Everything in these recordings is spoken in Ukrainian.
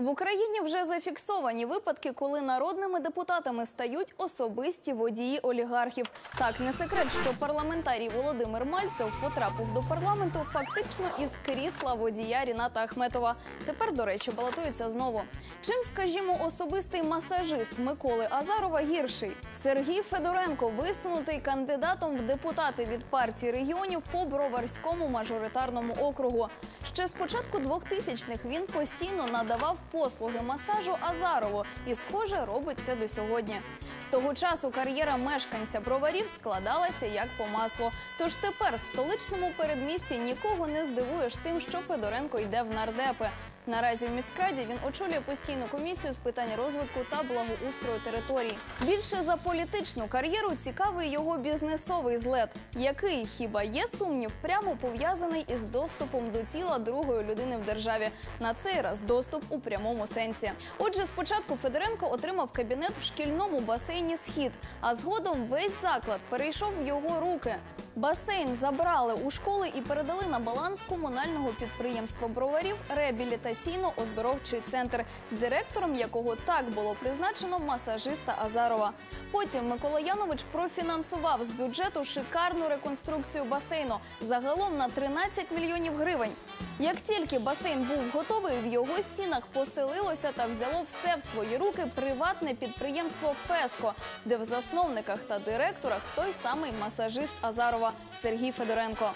В Україні вже зафіксовані випадки, коли народними депутатами стають особисті водії олігархів. Так, не секрет, що парламентарій Володимир Мальцев потрапив до парламенту фактично із крісла водія Ріната Ахметова. Тепер, до речі, балотується знову. Чим, скажімо, особистий масажист Миколи Азарова гірший? Сергій Федоренко висунутий кандидатом в депутати від партії регіонів по Броварському мажоритарному округу. Ще з початку 2000-х він постійно надавав послуги масажу Азарову і, схоже, робить це до сьогодні. З того часу кар'єра мешканця броварів складалася як по маслу. Тож тепер в столичному передмісті нікого не здивуєш тим, що Федоренко йде в нардепи. Наразі в міськраді він очолює постійну комісію з питань розвитку та благоустрою територій. Більше за політичну кар'єру цікавий його бізнесовий злет, який хіба є сумнів, прямо пов'язаний із доступом до тіла другої людини в державі. На цей раз доступ у прямому сенсі. Отже, спочатку Федоренко отримав кабінет в шкільному басейні Схід, а згодом весь заклад перейшов в його руки. Басейн забрали у школи і передали на баланс комунального підприємства броварів реабілітаційно-оздоровчий центр, директором якого так було призначено масажиста Азарова. Потім Микола Янович профінансував з бюджету шикарну реконструкцію басейну загалом на 13 мільйонів гривень. Як тільки басейн був готовий, в його стінах поселилося та взяло все в свої руки приватне підприємство Феско, де в засновниках та директорах той самий масажист Азарова Сергій Федоренко.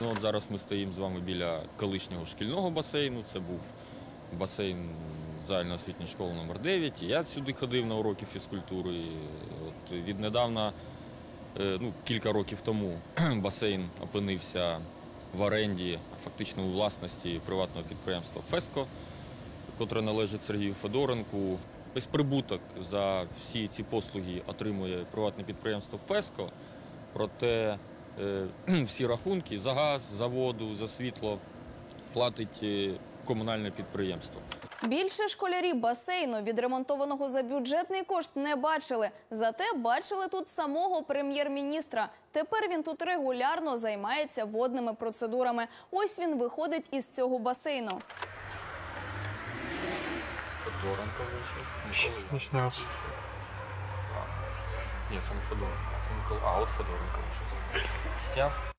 Ну, от зараз ми стоїмо з вами біля колишнього шкільного басейну. Це був басейн загальноосвітньої школи номер 9. І я сюди ходив на уроки фізкультури. От віднедавна, е, ну, кілька років тому, басейн опинився в оренді, фактично у власності приватного підприємства Феско, котре належить Сергію Федоренку. Весь прибуток за всі ці послуги отримує приватне підприємство Феско. Проте е, всі рахунки за газ, за воду, за світло платить е, комунальне підприємство. Більше школярі басейну, відремонтованого за бюджетний кошт, не бачили. Зате бачили тут самого прем'єр-міністра. Тепер він тут регулярно займається водними процедурами. Ось він виходить із цього басейну. Ні, це не Федоренко. А, от Федоренко. Сняв.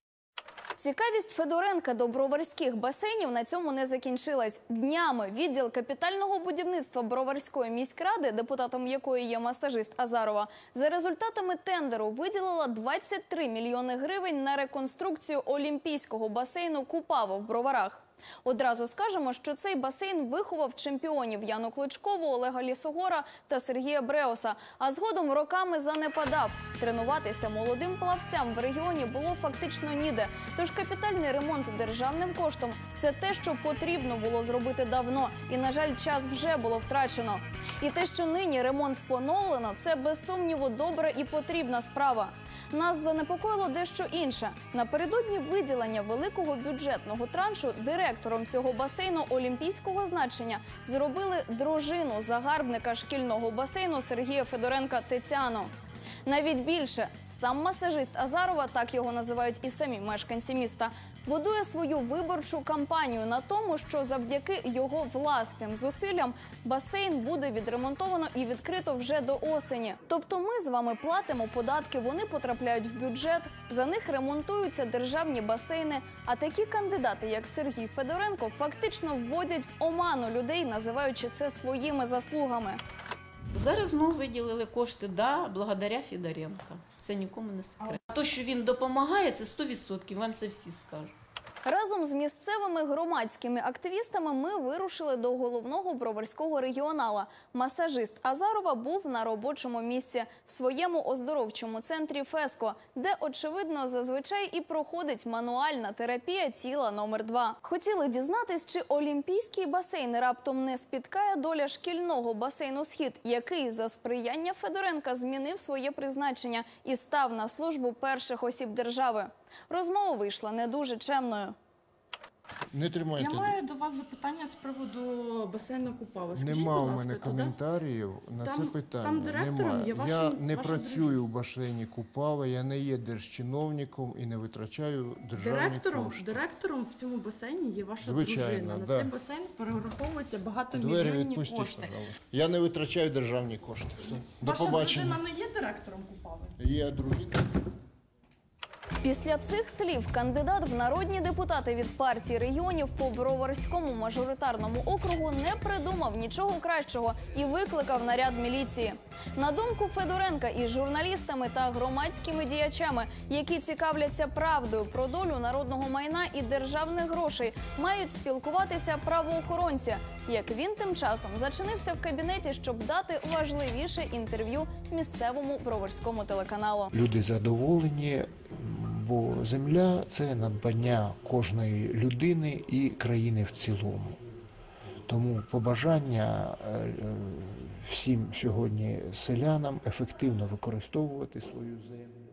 Цікавість Федоренка до броварських басейнів на цьому не закінчилась. Днями відділ капітального будівництва Броварської міськради, депутатом якої є масажист Азарова, за результатами тендеру виділила 23 мільйони гривень на реконструкцію олімпійського басейну Купаво в Броварах. Одразу скажемо, що цей басейн виховав чемпіонів Яну Кличкову, Олега Лісогора та Сергія Бреоса, а згодом роками занепадав. Тренуватися молодим плавцям в регіоні було фактично ніде. Тож капітальний ремонт державним коштом це те, що потрібно було зробити давно, і на жаль, час вже було втрачено. І те, що нині ремонт поновлено, це без сумніву добра і потрібна справа. Нас занепокоїло дещо інше. Напередодні виділення великого бюджетного траншу директором цього басейну олімпійського значення зробили дружину загарбника шкільного басейну Сергія Федоренка Тетяну. Навіть більше сам масажист Азарова, так його називають і самі мешканці міста, будує свою виборчу кампанію на тому, що завдяки його власним зусиллям басейн буде відремонтовано і відкрито вже до осені. Тобто, ми з вами платимо податки, вони потрапляють в бюджет, за них ремонтуються державні басейни. А такі кандидати, як Сергій Федоренко, фактично вводять в оману людей, називаючи це своїми заслугами. Зараз знову виділили кошти, да, благодаря Федоренка. Це нікому не секрет. А то, що він допомагає, це 100%, вам це всі скажуть. Разом з місцевими громадськими активістами ми вирушили до головного броварського регіонала. Масажист Азарова був на робочому місці в своєму оздоровчому центрі Феско, де очевидно зазвичай і проходить мануальна терапія тіла номер 2 Хотіли дізнатись, чи олімпійський басейн раптом не спіткає доля шкільного басейну Схід, який за сприяння Федоренка змінив своє призначення і став на службу перших осіб держави. Розмова вийшла не дуже чемною. Не тримайте. Я маю до вас запитання з приводу басейну Купава. Скажіть, Нема будь у ласка, мене туди- коментарів на Там- це питання. там директором Немає. є ваша- я не ваша працюю в басейні Купава, я не є держчиновником і не витрачаю державні Директором, кошти. директором в цьому басейні є ваша Звичайно, дружина. На да. цей басейн перераховуються Двері багатомільйонні відпустіть, кошти. пожалуйста. Я не витрачаю державні кошти. Все. До Ваша побачення. дружина не є директором Купави? Є дружина. Після цих слів кандидат в народні депутати від партії регіонів по Броварському мажоритарному округу не придумав нічого кращого і викликав наряд міліції. На думку Федоренка із журналістами та громадськими діячами, які цікавляться правдою про долю народного майна і державних грошей, мають спілкуватися правоохоронці. Як він тим часом зачинився в кабінеті, щоб дати важливіше інтерв'ю місцевому броварському телеканалу. Люди задоволені, бо земля це надбання кожної людини і країни в цілому. Тому побажання е, всім сьогодні селянам ефективно використовувати свою землю.